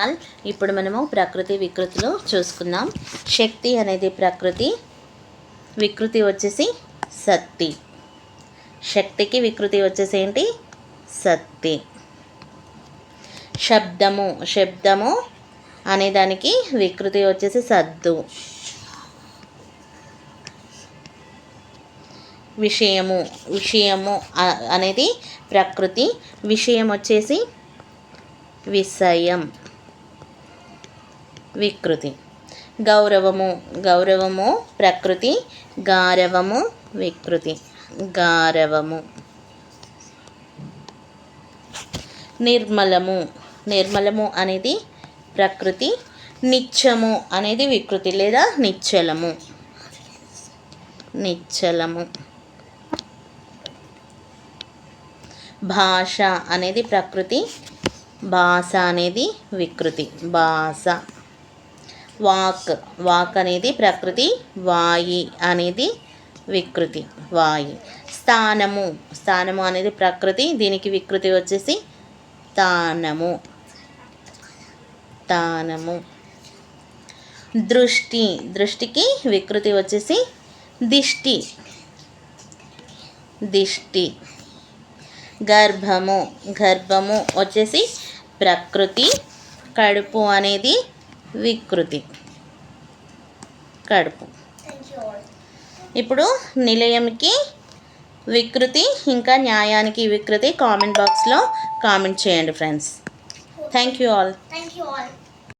All ఇప్పుడు మనము ప్రకృతి వికృతిలో చూసుకుందాం. శక్తి అనేది ప్రకృతి వికృతి వచ్చేసి సత్తి. శక్తికి వికృతి వచ్చేసి ఏంటి? సత్తి. శబ్దము శబ్దము అనే దానికి వికృతి వచ్చేసి సద్దు. విషయము విషయము అనేది ప్రకృతి. విషయం వచ్చేసి విషయం. వికృతి. గౌరవము గౌరవము ప్రకృతి గారవము వికృతి. గారవము. నిర్మలము. నిర్మలము అనేది ప్రకృతి నిత్యము అనేది వికృతి లేదా నిశ్చలము నిశ్చలము భాష అనేది ప్రకృతి భాష అనేది వికృతి. భాష. వాక్. వాక్ అనేది ప్రకృతి వాయి అనేది వికృతి వాయి. స్థానము. స్థానము అనేది ప్రకృతి దీనికి వికృతి వచ్చేసి తానము తానము దృష్టి. దృష్టికి వికృతి వచ్చేసి దిష్టి. దిష్టి. గర్భము. గర్భము వచ్చేసి ప్రకృతి. కడుపు అనేది వికృతి. కడుపు. ఇప్పుడు నిలయంకి వికృతి ఇంకా న్యాయానికి వికృతి కామెంట్ బాక్స్లో కామెంట్ చేయండి friends. Thank you all. Thank you all.